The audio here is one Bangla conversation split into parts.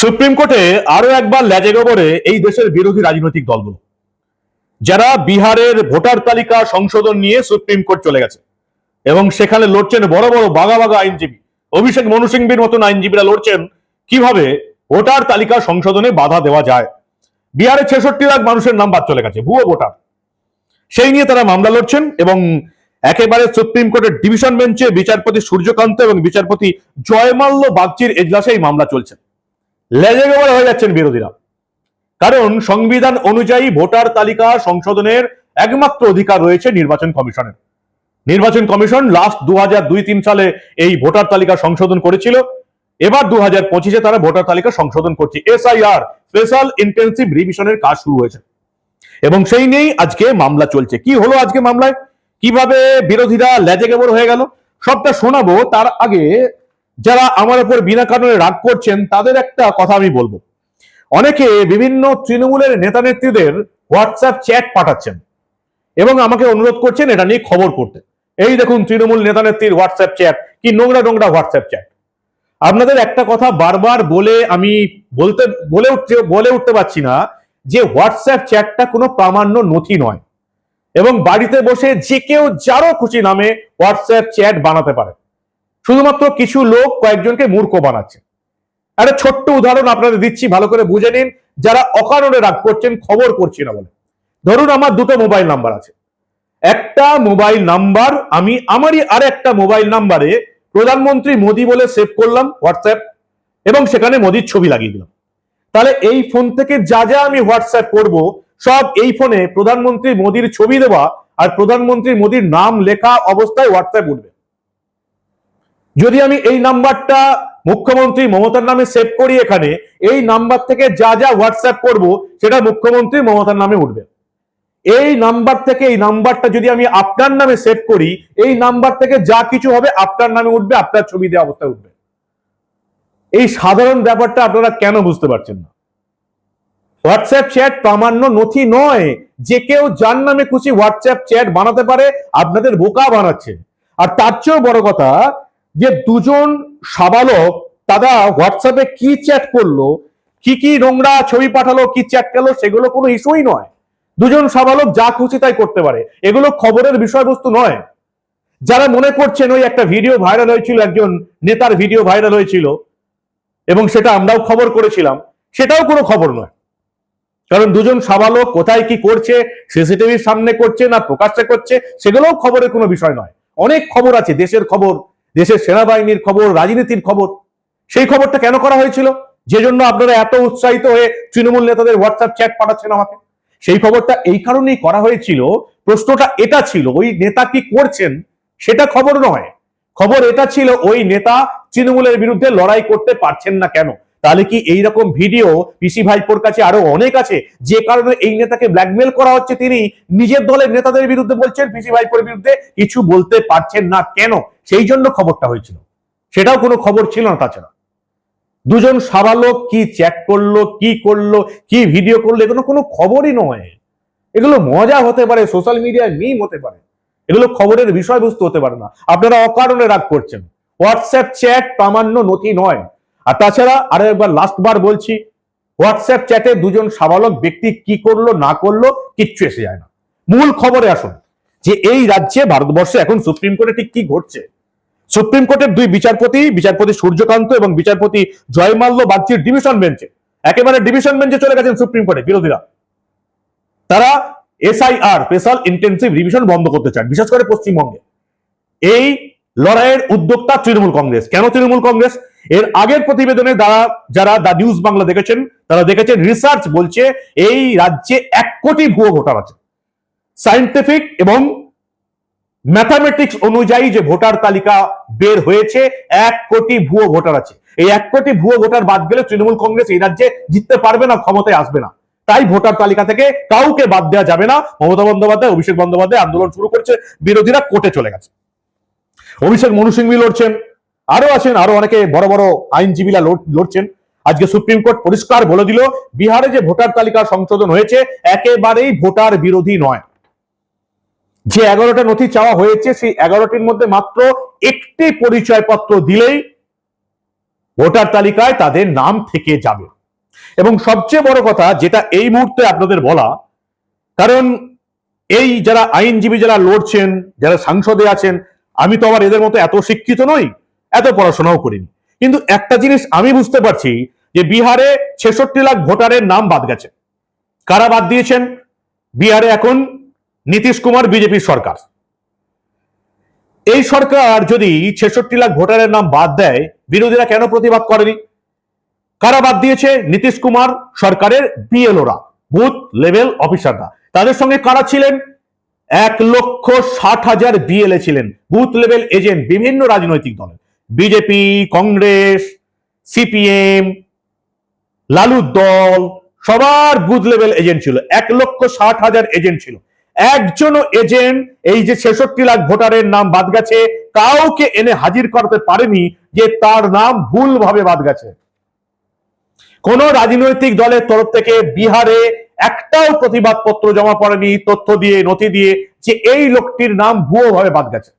সুপ্রিম কোর্টে আরও একবার লেজে গোবরে এই দেশের বিরোধী রাজনৈতিক দলগুলো। যারা বিহারের ভোটার তালিকা সংশোধন নিয়ে সুপ্রিম কোর্ট চলে গেছে এবং সেখানে লড়ছেন বড় বড় বাগা বাগা আইনজীবী। অভিষেক মনু সিংবির মতন আইনজীবীরা লড়ছেন কীভাবে ভোটার তালিকা সংশোধনে বাধা দেওয়া যায়। বিহারে ছেষট্টি লাখ মানুষের নাম বাদ চলে গেছে, ভুয়ো ভোটার। সেই নিয়ে তারা মামলা লড়ছেন এবং একেবারে সুপ্রিম কোর্টের ডিভিশন বেঞ্চে বিচারপতি সূর্যকান্ত এবং বিচারপতি জয়মাল্য বাগচির এজলাসে এই মামলা চলছে। লেজে গোবর হয়ে যাচ্ছেন বিরোধীরা। কারণ সংবিধান অনুযায়ী ভোটার তালিকা সংশোধনের একমাত্র অধিকার রয়েছে নির্বাচন কমিশনের। নির্বাচন কমিশন লাস্ট দু হাজার দুই তিন সালে এই ভোটার তালিকা সংশোধন করেছিল। এবার দু হাজার পঁচিশে তারা ভোটার তালিকা সংশোধন করছে। এসআইআর, স্পেশাল ইন্টেন্সিভ রিভিশনের কাজ শুরু হয়েছে। এবং সেই নিয়েই আজকে মামলা চলছে। কি হলো আজকে মামলায়? কীভাবে বিরোধীরা লেজে গেবর হয়ে গেল? সবটা শোনাবো। তার আগে যারা আমার উপর বিনা কারণে রাগ করছেন, তাদের একটা কথা আমি বলব। অনেকে বিভিন্ন তৃণমূলের নেতা নেত্রীদের হোয়াটসঅ্যাপ চ্যাট পাঠাচ্ছেন এবং আমাকে অনুরোধ করছেন এটা নিয়ে খবর করতে। এই দেখুন তৃণমূল নেতা নেত্রীর হোয়াটসঅ্যাপ চ্যাট কি নোংরা নোংরা হোয়াটসঅ্যাপ চ্যাট আপনাদের একটা কথা বারবার বলে আমি বলতে, বলে উঠতে বলে উঠতে পারছি না যে হোয়াটসঅ্যাপ চ্যাটটা কোনো প্রামাণ্য নথি নয়। এবং বাড়িতে বসে যে কেউ যারও খুশি নামে হোয়াটসঅ্যাপ চ্যাট বানাতে পারে। শুধুমাত্র কিছু লোক কয়েকজনকে মূর্খ বানাচ্ছে। একটা ছোট্ট উদাহরণ আপনাদের দিচ্ছি, ভালো করে বুঝে নিন। যারা অকারণে রাগ করছেন, খবর করছি না বলে। ধরুন আমার দুটো মোবাইল নাম্বার আছে। একটা মোবাইল নাম্বার, আমি আমারই আর একটা মোবাইল নাম্বারে প্রধানমন্ত্রী মোদি বলে সেভ করলাম হোয়াটসঅ্যাপ, এবং সেখানে মোদির ছবি লাগিয়ে দিলাম। তাহলে এই ফোন থেকে যা যা আমি হোয়াটসঅ্যাপ করব, সব এই ফোনে প্রধানমন্ত্রী মোদির ছবি দেওয়া আর প্রধানমন্ত্রী মোদির নাম লেখা অবস্থায় হোয়াটসঅ্যাপ উঠবে। যদি আমি এই নাম্বারটা মুখ্যমন্ত্রী মমতার নামে সেভ করি এখানে, এই নাম্বার থেকে যা যা হোয়াটসঅ্যাপ করব, সেটা মুখ্যমন্ত্রী মমতার নামে উঠবে। এই নাম্বার থেকে এই নাম্বারটা যদি আমি আপনার নামে সেভ করি, এই নাম্বার থেকে যা কিছু হবে আপনার নামে উঠবে, আপনার ছবি দেওয়া অবস্থায় উঠবে। এই সাধারণ ব্যাপারটা আপনারা কেন বুঝতে পারছেন না? হোয়াটসঅ্যাপ চ্যাট প্রামাণ্য নথি নয়। যে কেউ যার নামে খুশি হোয়াটসঅ্যাপ চ্যাট বানাতে পারে, আপনাদের বোকা বানাচ্ছে। আর তার চেয়েও বড় কথা যে দুজন সাবালক তারা হোয়াটসঅ্যাপে কি চ্যাট করল, কি কি নোংরা ছবি পাঠালো, কি চ্যাট গেল সেগুলো কোনো ইস্যুই নয়। দুজন সাবালক যা খুশি তাই করতে পারে। এগুলো খবরের বিষয়বস্তু নয়। যারা মনে করছেন ওই একটা ভিডিও ভাইরাল হয়েছিল, একজন নেতার ভিডিও ভাইরাল হয়েছিল, এবং সেটা আমরাও খবর করেছিলাম, সেটাও কোনো খবর নয়। কারণ দুজন সাবালক কোথায় কি করছে, সিসিটিভির সামনে করছে না প্রকাশ্যে করছে, সেগুলোও খবরের কোনো বিষয় নয়। অনেক খবর আছে, দেশের খবর দেশের সেনাবাহিনীর খবর, রাজনীতির খবর, সেই খবরটা কেন করা হয়েছিল? যে জন্য আপনারা এত উৎসাহিত হয়ে তৃণমূল নেতাদের হোয়াটসঅ্যাপ চ্যাট পাঠাচ্ছেন আমাকে। সেই খবরটা এই কারণেই করা হয়েছিল, প্রশ্নটা এটা ছিল, ওই নেতা কি করছেন সেটা খবর নয়। খবর এটা ছিল, ওই নেতা তৃণমূলের বিরুদ্ধে লড়াই করতে পারছেন না কেন? তাহলে কি এই রকম ভিডিও পিসি ভাইপোর কাছে আরও অনেক আছে? যে কারণে এই নেতাকে ব্ল্যাকমেল করা হচ্ছে তিনি নিজের দলের নেতাদের বিরুদ্ধে বলছেন, পিসি ভাইপোর বিরুদ্ধে কিছু বলতে পারছেন না কেন? সেই জন্য খবরটা হয়েছিল। সেটাও কোনো খবর ছিল না তাছাড়া। দুজন সাবালক কি চ্যাট করল, কি করল, কি ভিডিও করল, এগুলো কোনো খবরই নয়। এগুলো মজা হতে পারে সোশ্যাল মিডিয়ায় মিম হতে পারে। এগুলো খবরের বিষয়বস্তু হতে পারে না। আপনারা অকারণে রাগ করছেন। হোয়াটসঅ্যাপ চ্যাট প্রামাণ্য নথি নয়। আর তাছাড়া আরও একবার লাস্ট বার বলছি হোয়াটসঅ্যাপ চ্যাটে দুজন সাবালক ব্যক্তি কি করল, না করল, কিচ্ছু এসে যায় না। মূল খবরে আসুন যে এই রাজ্যে ভারতবর্ষে এখন সুপ্রিম কোর্টে ঠিক কি ঘটছে। সুপ্রিম কোর্টের দুই বিচারপতি বিচারপতি সূর্যকান্ত এবং বিচারপতি জয়মাল্য বাগচির ডিভিশন বেঞ্চে একেবারে ডিভিশন বেঞ্চে চলে গেছেন সুপ্রিম কোর্টে, বিরোধীরা। তারা এসআইআর স্পেশাল ইন্টেন্সিভ রিভিশন বন্ধ করতে চান, বিশেষ করে পশ্চিমবঙ্গে। এই লড়াইয়ের উদ্যোক্তা তৃণমূল কংগ্রেস। কেন তৃণমূল কংগ্রেস? এর আগের প্রতিবেদনে যারা যারা দা নিউজ বাংলা দেখেছেন, তারা দেখেছেন রিসার্চ বলছে এই রাজ্যে এক কোটি ভুয়ো ভোটার আছে। সাইন্টিফিক এবং ম্যাথামেটিক্স অনুযায়ী যে ভোটার তালিকা বের হয়েছে, এক কোটি ভুয়ো ভোটার আছে। এই এক কোটি ভুয়ো ভোটার বাদ গেলে তৃণমূল কংগ্রেস এই রাজ্যে জিততে পারবে না, ক্ষমতায় আসবে না। তাই ভোটার তালিকা থেকে কাউকে বাদ দেওয়া যাবে না। মমতা বন্দ্যোপাধ্যায়, অভিষেক বন্দ্যোপাধ্যায় আন্দোলন শুরু করছে, বিরোধীরা কোর্টে চলে গেছে। অভিষেক মনু লড়ছেন। আরও আছেন, আরও অনেকে বড় বড় আইনজীবীরা লড়- লড়ছেন। আজকে সুপ্রিম কোর্ট পরিষ্কার বলে দিল, বিহারে যে ভোটার তালিকা সংশোধন হয়েছে, একেবারেই ভোটার বিরোধী নয়। যে এগারোটা নথি চাওয়া হয়েছে, সেই এগারোটির মধ্যে মাত্র একটি পরিচয়পত্র দিলেই ভোটার তালিকায় তাদের নাম থেকে যাবে। এবং সবচেয়ে বড় কথা, যেটা এই মুহূর্তে আপনাদের বলা, কারণ এই যারা আইনজীবী যারা লড়ছেন, যারা সাংসদে আছেন, আমি তো আবার এদের মতো এত শিক্ষিত নই এত পড়াশোনাও করিনি। কিন্তু একটা জিনিস আমি বুঝতে পারছি যে বিহারে ছেষট্টি লাখ ভোটারের নাম বাদ গেছে। কারা বাদ দিয়েছেন? বিহারে এখন নীতিশ কুমার, বিজেপির সরকার। এই সরকার যদি ছেষট্টি লাখ ভোটারের নাম বাদ দেয়, বিরোধীরা কেন প্রতিবাদ করেনি? কারা বাদ দিয়েছে? নীতিশ কুমার সরকারের বিএলওরা, বুথ লেভেল অফিসাররা। তাদের সঙ্গে কারা ছিলেন? এক লক্ষ ষাট হাজার বিএলএ ছিলেন, বুথ লেভেল এজেন্ট, বিভিন্ন রাজনৈতিক দলের। বিজেপি কংগ্রেস সিপিএম লালুর দল, সবার বুথ লেভেল এজেন্ট ছিল। এক লক্ষ ষাট হাজার এজেন্ট ছিল। একজনও এজেন্ট এই যে ছেষট্টি লাখ ভোটারের নাম বাদ গেছে, কাউকে এনে হাজির করতে পারেনি যে তার নাম ভুলভাবে বাদ গেছে। কোন রাজনৈতিক দলের তরফ থেকে বিহারে একটাও প্রতিবাদপত্র জমা পড়েনি, তথ্য দিয়ে, নথি দিয়ে যে এই লোকটির নাম ভুয়ো ভাবে বাদ গেছে।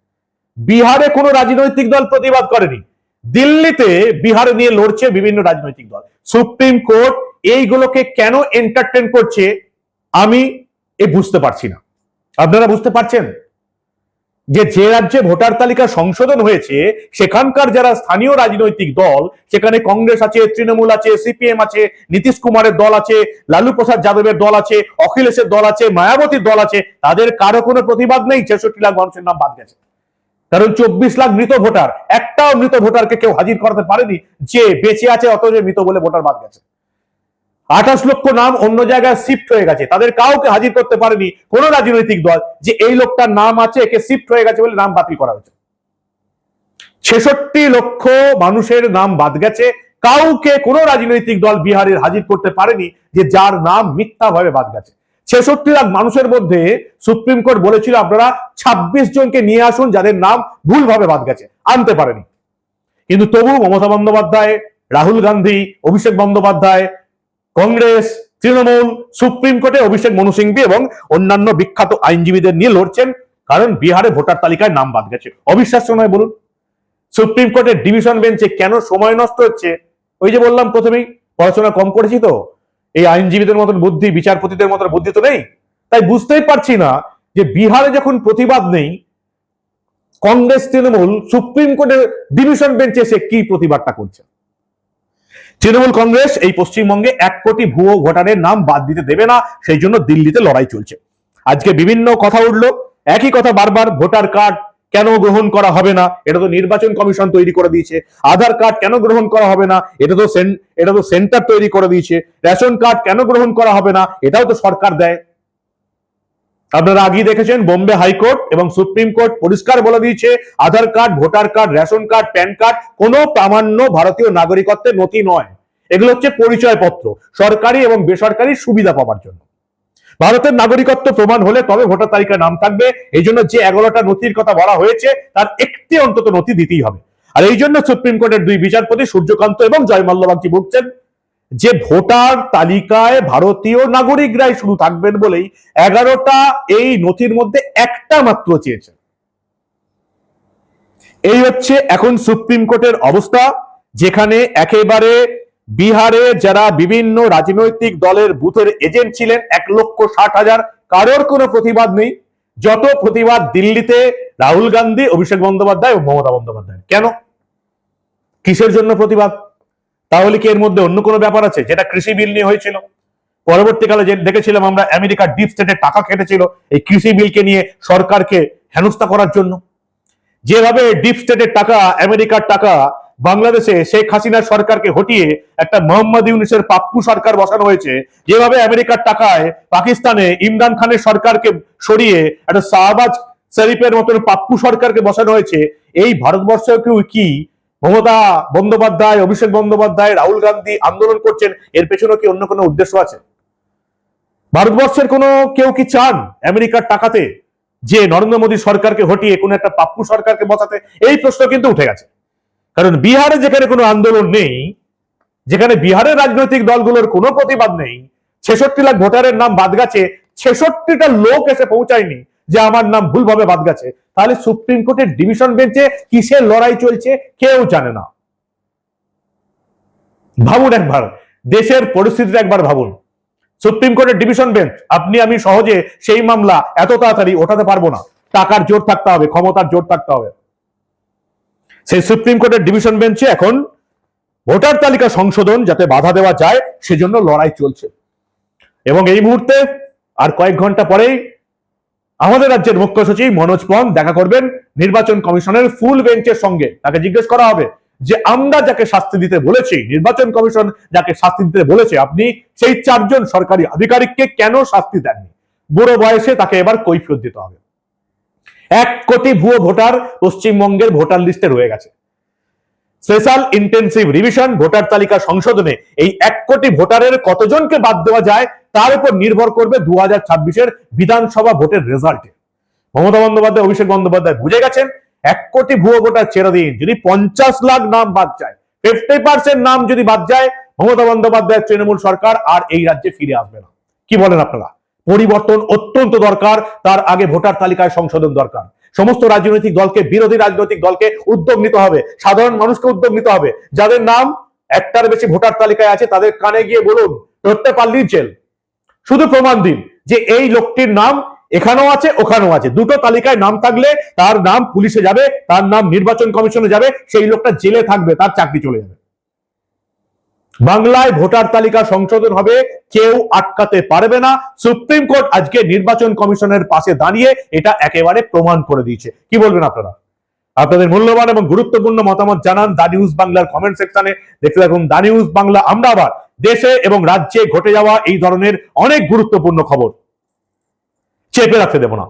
বিহারে কোনো রাজনৈতিক দল প্রতিবাদ করেনি। দিল্লিতে বিহারে নিয়ে লড়ছে বিভিন্ন রাজনৈতিক দল। সুপ্রিম কোর্ট এইগুলোকে কেন এন্টারটেন করছে, আমি এ বুঝতে পারছি না। আপনারা বুঝতে পারছেন? যে যে রাজ্যে ভোটার তালিকা সংশোধন হয়েছে, সেখানকার যারা স্থানীয় রাজনৈতিক দল, সেখানে কংগ্রেস আছে, তৃণমূল আছে, সিপিএম আছে, নীতিশ কুমারের দল আছে, লালু প্রসাদ যাদবের দল আছে, অখিলেশের দল আছে, মায়াবতীর দল আছে, তাদের কারও কোনো প্রতিবাদ নেই? ছেষট্টি লাখ মানুষের নাম বাদ গেছে। কারণ চব্বিশ লাখ মৃত ভোটার, একটাও মৃত ভোটারকে কেউ হাজির করতে পারেনি, যে বেঁচে আছে অথচ মৃত বলে ভোটার বাদ গেছে। আঠাশ লক্ষ নাম অন্য জায়গায় শিফট হয়ে গেছে, তাদের কাউকে হাজির করতে পারেনি কোন রাজনৈতিক দল, যে এই লোকটার নাম আছে, একে শিফট হয়ে গেছে বলে নাম বাতিল করা হয়েছে। ছেষট্টি লক্ষ মানুষের নাম বাদ গেছে, কাউকে কোনো রাজনৈতিক দল বিহারের হাজির করতে পারেনি, যে যার নাম মিথ্যা ভাবে বাদ গেছে। ছেষট্টি লাখ মানুষের মধ্যে সুপ্রিম কোর্ট বলেছিল আপনারা ২৬ জনকে নিয়ে আসুন, যাদের নাম ভুলভাবে বাদ গেছে, আনতে পারেনি। কিন্তু তবু মমতা বন্দ্যোপাধ্যায়, রাহুল গান্ধী, অভিষেক বন্দ্যোপাধ্যায়, কংগ্রেস, তৃণমূল, সুপ্রিম কোর্টে অভিষেক মনু সিংভি এবং অন্যান্য বিখ্যাত আইনজীবীদের নিয়ে লড়ছেন, কারণ বিহারে ভোটার তালিকায় নাম বাদ গেছে। অবিশ্বাস্য নয় বলুন। সুপ্রিম কোর্টের ডিভিশন বেঞ্চে কেন সময় নষ্ট হচ্ছে? ওই যে বললাম প্রথমেই, পড়াশোনা কম করেছি তো এই আইনজীবীদের মতন বুদ্ধি, বিচারপতিদের মতন বুদ্ধি তো নেই। তাই বুঝতেই পারছি না যে বিহারে যখন প্রতিবাদ নেই, কংগ্রেস, তৃণমূল, সুপ্রিম কোর্টের ডিভিশন বেঞ্চে এসে কি প্রতিবাদটা করছে? তৃণমূল কংগ্রেস এই পশ্চিমবঙ্গে এক কোটি ভুয়ো ভোটারের নাম বাদ দিতে দেবে না, সেই জন্য দিল্লিতে লড়াই চলছে। আজকে বিভিন্ন কথা উঠল, একই কথা বারবার, ভোটার কার্ড কেন গ্রহণ করা হবে না? এটা তো নির্বাচন কমিশন তৈরি করে দিয়েছে। আধার কার্ড কেন গ্রহণ করা হবে না? এটা তো এটা তো সেন্টার তৈরি করে দিয়েছে। রেশন কার্ড কেন গ্রহণ করা হবে না? এটাও তো সরকার দেয়। আপনারা আগেই দেখেছেন, বোম্বে হাইকোর্ট এবং সুপ্রিম কোর্ট পরিষ্কার বলে দিয়েছে, Aadhaar card, voter card, ration card, PAN card কোনো প্রামাণ্য ভারতীয় নাগরিকত্বের নথি নয়। এগুলো হচ্ছে পরিচয়পত্র, সরকারি এবং বেসরকারি সুবিধা পাওয়ার জন্য। ভারতের নাগরিকত্ব প্রমাণ হলে তবে ভোটার তালিকায় নাম থাকবে। এই জন্য যে এগারোটা নথির কথা বলা হয়েছে, তার একটি অন্তত নথি দিতেই হবে। আর এই জন্য সুপ্রিম কোর্টের দুই বিচারপতি সূর্যকান্ত এবং জয় মাল্যবাগজি বলছেন যে ভোটার তালিকায় ভারতীয় নাগরিকরাই শুধু থাকবেন বলেই এগারোটা এই নথির মধ্যে একটা মাত্র চেয়েছে। এই হচ্ছে এখন সুপ্রিম কোর্টের অবস্থা, যেখানে একেবারে বিহারে যারা বিভিন্ন রাজনৈতিক দলের বুথের এজেন্ট ছিলেন, এক লক্ষ ষাট হাজার, কারোর কোনো প্রতিবাদ নেই। যত প্রতিবাদ দিল্লিতে রাহুল গান্ধী, অভিষেক বন্দ্যোপাধ্যায় ও মমতা বন্দ্যোপাধ্যায়। কেন? কিসের জন্য প্রতিবাদ? তাহলে কি এর মধ্যে অন্য কোনো ব্যাপার আছে? যেটা কৃষি বিল নিয়ে হয়েছিল। পরবর্তীকালে যে দেখেছিলাম আমরা, আমেরিকা ডিপ স্টেটের টাকা কেটেছিল এই কৃষি বিলকে নিয়ে সরকারকে হেনস্থা করার জন্য। যেভাবে ডিপ স্টেটের টাকা, আমেরিকার টাকা বাংলাদেশে শেখ হাসিনার সরকারকে হটিয়ে একটা মোহাম্মদ ইউনিসের পাপ্পু সরকার বসানো হয়েছে। যেভাবে আমেরিকার টাকায় পাকিস্তানে ইমরান খানের সরকারকে সরিয়ে একটা শাহবাজ শরীফের মতন পাপ্পু সরকারকে বসানো হয়েছে, এই ভারতবর্ষেও কেউ কি মমতা বন্দ্যোপাধ্যায়, অভিষেক বন্দ্যোপাধ্যায়, রাহুল গান্ধী আন্দোলন করছেন? এর পেছনে কি অন্য কোনো উদ্দেশ্য আছে? ভারতবর্ষের কোনো কেউ কি চান আমেরিকার টাকাতে যে নরেন্দ্র মোদী সরকারকে হটিয়ে কোন একটা পাপ্পু সরকারকে বসাতে? এই প্রশ্ন কিন্তু উঠে গেছে। কারণ বিহারে যেখানে কোনো আন্দোলন নেই, যেখানে বিহারের রাজনৈতিক দলগুলোর কোনো প্রতিবাদ নেই, ছেষট্টি লাখ ভোটারের নাম বাদ গেছে, ছেষট্টিটা লোক এসে পৌঁছায়নি যে আমার নাম ভুলভাবে বাদ গেছে। তাহলে সুপ্রিম কোর্টের ডিভিশন বেঞ্চে কিসের লড়াই চলছে কেউ জানে না। ভাবুন একবার, দেশের পরিস্থিতিটা একবার ভাবুন। সুপ্রিম কোর্টের ডিভিশন বেঞ্চ, আপনি, আমি সহজে সেই মামলা এত তাড়াতাড়ি ওঠাতে পারব না। টাকার জোর থাকতে হবে, ক্ষমতার জোর থাকতে হবে। সেই সুপ্রিম কোর্টের ডিভিশন বেঞ্চে এখন ভোটার তালিকা সংশোধন যাতে বাধা দেওয়া যায়, সেজন্য লড়াই চলছে। এবং এই মুহূর্তে আর কয়েক ঘণ্টা পরেই আমাদের রাজ্যের মুখ্য সচিব মনোজ পন দেখা করবেন নির্বাচন কমিশনের ফুল বেঞ্চের সঙ্গে। তাকে জিজ্ঞেস করা হবে যে, আমরা যাকে শাস্তি দিতে বলেছি, নির্বাচন কমিশন যাকে শাস্তি দিতে বলেছে, আপনি সেই চারজন সরকারি আধিকারিককে কেন শাস্তি দেননি? বুড়ো বয়সে তাকে এবার কৈফিয়ত দিতে হবে। এক কোটি ভুয়ো ভোটার পশ্চিমবঙ্গের ভোটার লিস্টে রয়ে গেছে। স্পেশাল ইন্টেন্সিভ রিভিশন ভোটার তালিকা সংশোধনে এই এক কোটি ভোটারের কতজনকে বাদ দেওয়া যায়, তার উপর নির্ভর করবে দু হাজার ছাব্বিশের বিধানসভা ভোটের রেজাল্টে মমতা বন্দ্যোপাধ্যায়, অভিষেক বন্দ্যোপাধ্যায় বুঝে গেছেন, এক কোটি ভুয়ো ভোটার ছেড়ে দিন, যদি পঞ্চাশ লাখ নাম বাদ যায় ফিফটি পার্সেন্ট নাম যদি বাদ যায়, মমতা বন্দ্যোপাধ্যায়ের তৃণমূল সরকার আর এই রাজ্যে ফিরে আসবে না। কি বলেন আপনারা? পরিবর্তন অত্যন্ত দরকার, তার আগে ভোটার তালিকায় সংশোধন দরকার। সমস্ত রাজনৈতিক দলকে, বিরোধী রাজনৈতিক দলকে উদ্যোগ নিতে হবে, সাধারণ মানুষকে উদ্যোগ নিতে হবে। যাদের নাম একটার বেশি ভোটার তালিকায় আছে, তাদের কানে গিয়ে বলুন, ধরতে পারলি জেল। শুধু প্রমাণ দিন যে এই লোকটির নাম এখানেও আছে, ওখানেও আছে। দুটো তালিকায় নাম থাকলে তার নাম পুলিশে যাবে, তার নাম নির্বাচন কমিশনে যাবে, সেই লোকটা জেলে থাকবে, তার চাকরি চলে যাবে। বাংলায় ভোটার তালিকা সংশোধন হবে, কেউ আটকাতে পারবে না। সুপ্রিম কোর্ট আজকে নির্বাচন কমিশনের পাশে দাঁড়িয়ে এটা একেবারে প্রমাণ করে দিয়েছে। কি বলবেন আপনারা? আপনাদের মূল্যবান এবং গুরুত্বপূর্ণ মতামত জানান দা নিউজ বাংলার কমেন্ট সেকশনে দেখতে থাকুন দা নিউজ বাংলা, আমরা আবার দেশে এবং রাজ্যে ঘটে যাওয়া এই ধরনের অনেক গুরুত্বপূর্ণ খবর। চেপে রাখতে দেব না।